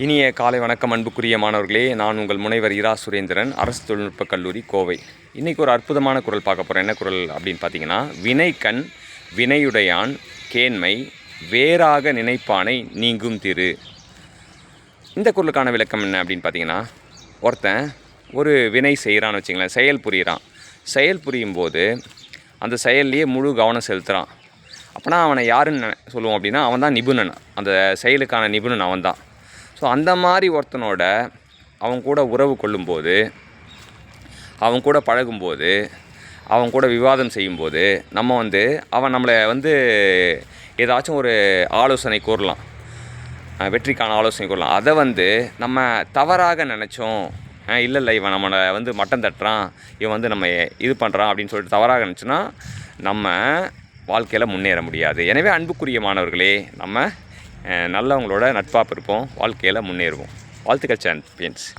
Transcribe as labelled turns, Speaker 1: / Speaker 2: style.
Speaker 1: இனிய காலை வணக்கம் அன்புக்குரிய மாணவர்களே. நான் உங்கள் முனைவர் இரா சுரேந்திரன் அரசு தொழில்நுட்ப கல்லூரி கோவை. இன்றைக்கி ஒரு அற்புதமான குரல் பார்க்க போகிறேன் என்ன குரல் அப்படின்னு பார்த்தீங்கன்னா வினைக்கண் வினையுடையான் கேண்மை வேறாக நினைப்பானை நீங்கும் திரு. இந்த குரலுக்கான விளக்கம் என்ன அப்படின்னு பார்த்தீங்கன்னா ஒருத்தன் ஒரு வினை செய்கிறான்னு வச்சுங்களேன் செயல் புரிகிறான் செயல் புரியும் போது அந்த செயல்லையே முழு கவனம் செலுத்துகிறான் அப்போனா அவனை யாருன்னு சொல்லுவோம் அப்படின்னா அவன் தான் நிபுணன். அந்த செயலுக்கான நிபுணன் அவன் தான் ஸோ அந்த மாதிரி ஒருத்தனோட அவன் கூட உறவு கொள்ளும்போது அவன் கூட பழகும்போது அவன் கூட விவாதம் செய்யும்போது நம்ம வந்து அவன் நம்மளை வந்து ஏதாச்சும் ஒரு ஆலோசனை கூறலாம். வெற்றிக்கான ஆலோசனை கூறலாம். அதை வந்து நம்ம தவறாக நினச்சோம். இல்லை இல்லை இவன் நம்மளை வந்து மட்டம் தட்டுறான். இவன் வந்து நம்ம இது பண்ணுறான் அப்படின்னு சொல்லிட்டு தவறாக நினச்சோன்னா நம்ம வாழ்க்கையில் முன்னேற முடியாது. எனவே அன்புக்குரிய மாணவர்களே நம்ம நல்லவங்களோட நட்பாக இருப்போம் வாழ்க்கையில் முன்னேறுவோம். வாழ்த்துக்கள் சாம்பியன்ஸ்